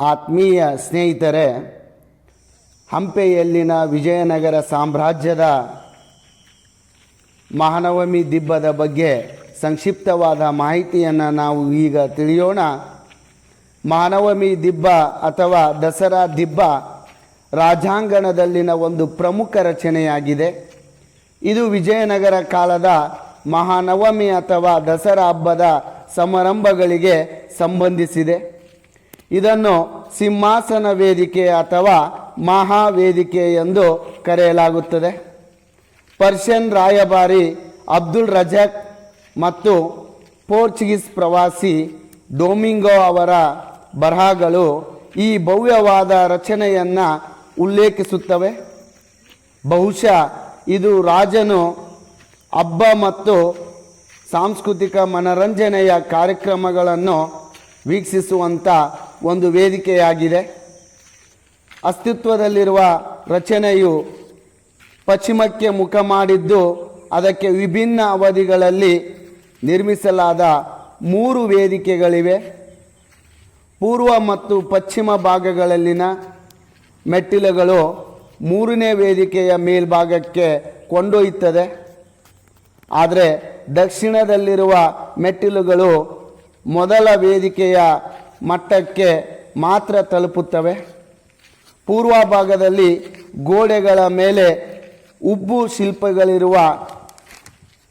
ಆತ್ಮೀಯ ಸ್ನೇಹಿತರೆ, ಹಂಪೆಯಲ್ಲಿನ ವಿಜಯನಗರ ಸಾಮ್ರಾಜ್ಯದ ಮಹಾನವಮಿ ದಿಬ್ಬದ ಬಗ್ಗೆ ಸಂಕ್ಷಿಪ್ತವಾದ ಮಾಹಿತಿಯನ್ನು ನಾವು ಈಗ ತಿಳಿಯೋಣ. ಮಹಾನವಮಿ ದಿಬ್ಬ ಅಥವಾ ದಸರಾ ದಿಬ್ಬ ರಾಜಾಂಗಣದಲ್ಲಿನ ಒಂದು ಪ್ರಮುಖ ರಚನೆಯಾಗಿದೆ. ಇದು ವಿಜಯನಗರ ಕಾಲದ ಮಹಾನವಮಿ ಅಥವಾ ದಸರಾ ಹಬ್ಬದ ಸಮಾರಂಭಗಳಿಗೆ ಸಂಬಂಧಿಸಿದೆ. ಇದನ್ನು ಸಿಂಹಾಸನ ವೇದಿಕೆ ಅಥವಾ ಮಹಾವೇದಿಕೆ ಎಂದು ಕರೆಯಲಾಗುತ್ತದೆ. ಪರ್ಷಿಯನ್ ರಾಯಭಾರಿ ಅಬ್ದುಲ್ ರಜಕ್ ಮತ್ತು ಪೋರ್ಚುಗೀಸ್ ಪ್ರವಾಸಿ ಡೊಮಿಂಗೋ ಅವರ ಬರಹಗಳು ಈ ಭವ್ಯವಾದ ರಚನೆಯನ್ನು ಉಲ್ಲೇಖಿಸುತ್ತವೆ. ಬಹುಶಃ ಇದು ರಾಜನು ಹಬ್ಬ ಮತ್ತು ಸಾಂಸ್ಕೃತಿಕ ಮನರಂಜನೆಯ ಕಾರ್ಯಕ್ರಮಗಳನ್ನು ವೀಕ್ಷಿಸುವಂಥ ಒಂದು ವೇದಿಕೆಯಾಗಿದೆ. ಅಸ್ತಿತ್ವದಲ್ಲಿರುವ ರಚನೆಯು ಪಶ್ಚಿಮಕ್ಕೆ ಮುಖ ಮಾಡಿದ್ದು, ಅದಕ್ಕೆ ವಿಭಿನ್ನ ಅವಧಿಗಳಲ್ಲಿ ನಿರ್ಮಿಸಲಾದ ಮೂರು ವೇದಿಕೆಗಳಿವೆ. ಪೂರ್ವ ಮತ್ತು ಪಶ್ಚಿಮ ಭಾಗಗಳಲ್ಲಿನ ಮೆಟ್ಟಿಲುಗಳು ಮೂರನೇ ವೇದಿಕೆಯ ಮೇಲ್ಭಾಗಕ್ಕೆ ಕೊಂಡೊಯ್ಯುತ್ತದೆ. ಆದರೆ ದಕ್ಷಿಣದಲ್ಲಿರುವ ಮೆಟ್ಟಿಲುಗಳು ಮೊದಲ ವೇದಿಕೆಯ ಮಟ್ಟಕ್ಕೆ ಮಾತ್ರ ತಲುಪುತ್ತವೆ. ಪೂರ್ವ ಭಾಗದಲ್ಲಿ ಗೋಡೆಗಳ ಮೇಲೆ ಉಬ್ಬು ಶಿಲ್ಪಗಳಿರುವ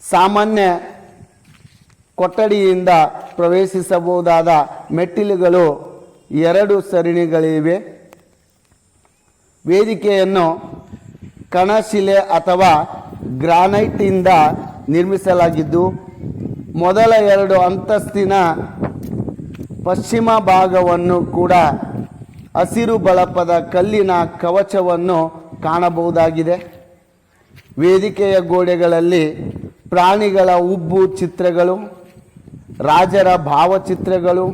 ಸಾಮಾನ್ಯ ಕೊಠಡಿಯಿಂದ ಪ್ರವೇಶಿಸಬಹುದಾದ ಮೆಟ್ಟಿಲುಗಳು ಎರಡು ಸರಣಿಗಳಿವೆ. ವೇದಿಕೆಯನ್ನು ಕಣಶಿಲೆ ಅಥವಾ ಗ್ರಾನೈಟಿಂದ ನಿರ್ಮಿಸಲಾಗಿದ್ದು, ಮೊದಲ ಎರಡು ಅಂತಸ್ತಿನ ಪಶ್ಚಿಮ ಭಾಗವನ್ನು ಕೂಡ ಹಸಿರು ಬಳಪದ ಕಲ್ಲಿನ ಕವಚವನ್ನು ಕಾಣಬಹುದಾಗಿದೆ. ವೇದಿಕೆಯ ಗೋಡೆಗಳಲ್ಲಿ ಪ್ರಾಣಿಗಳ ಉಬ್ಬು ಚಿತ್ರಗಳು, ರಾಜರ ಭಾವಚಿತ್ರಗಳು,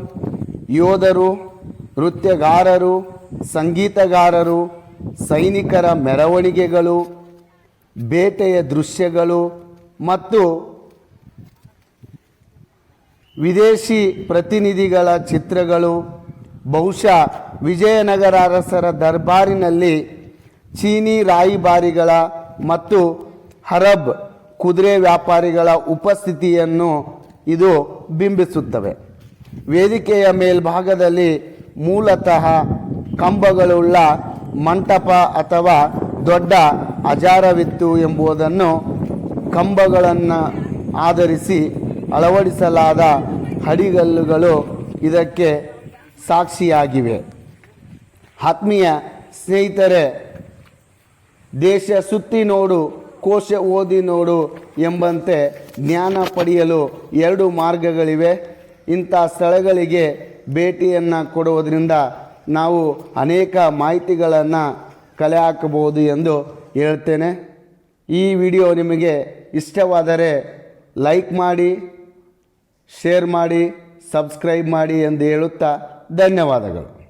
ಯೋಧರು, ನೃತ್ಯಗಾರರು, ಸಂಗೀತಗಾರರು, ಸೈನಿಕರ ಮೆರವಣಿಗೆಗಳು, ಬೇಟೆಯ ದೃಶ್ಯಗಳು ಮತ್ತು ವಿದೇಶಿ ಪ್ರತಿನಿಧಿಗಳ ಚಿತ್ರಗಳು. ಬಹುಶಃ ವಿಜಯನಗರ ಅರಸರ ದರ್ಬಾರಿನಲ್ಲಿ ಚೀನಿ ರಾಯಿಬಾರಿಗಳ ಮತ್ತು ಹರಬ್ ಕುದುರೆ ವ್ಯಾಪಾರಿಗಳ ಉಪಸ್ಥಿತಿಯನ್ನು ಇದು ಬಿಂಬಿಸುತ್ತವೆ. ವೇದಿಕೆಯ ಮೇಲ್ಭಾಗದಲ್ಲಿ ಮೂಲತಃ ಕಂಬಗಳುಳ್ಳ ಮಂಟಪ ಅಥವಾ ದೊಡ್ಡ ಅಜಾರವಿತ್ತು ಎಂಬುದನ್ನು ಕಂಬಗಳನ್ನು ಆಧರಿಸಿ ಅಳವಡಿಸಲಾದ ಹಡಿಗಲ್ಲುಗಳು ಇದಕ್ಕೆ ಸಾಕ್ಷಿಯಾಗಿವೆ. ಆತ್ಮೀಯ ಸ್ನೇಹಿತರೆ, ದೇಶ ಸುತ್ತಿ ನೋಡು, ಕೋಶ ಓದಿ ನೋಡು ಎಂಬಂತೆ ಜ್ಞಾನ ಪಡೆಯಲು ಎರಡು ಮಾರ್ಗಗಳಿವೆ. ಇಂಥ ಸ್ಥಳಗಳಿಗೆ ಭೇಟಿಯನ್ನು ಕೊಡುವುದರಿಂದ ನಾವು ಅನೇಕ ಮಾಹಿತಿಗಳನ್ನು ಕಲೆ ಹಾಕಬಹುದು ಎಂದು ಹೇಳ್ತೇನೆ. ಈ ವಿಡಿಯೋ ನಿಮಗೆ ಇಷ್ಟವಾದರೆ ಲೈಕ್ ಮಾಡಿ ಶೇರ್ ಮಾಡಿ ಸಬ್ಸ್ಕ್ರೈಬ್ ಮಾಡಿ ಎಂದು ಹೇಳುತ್ತಾ ಧನ್ಯವಾದಗಳು.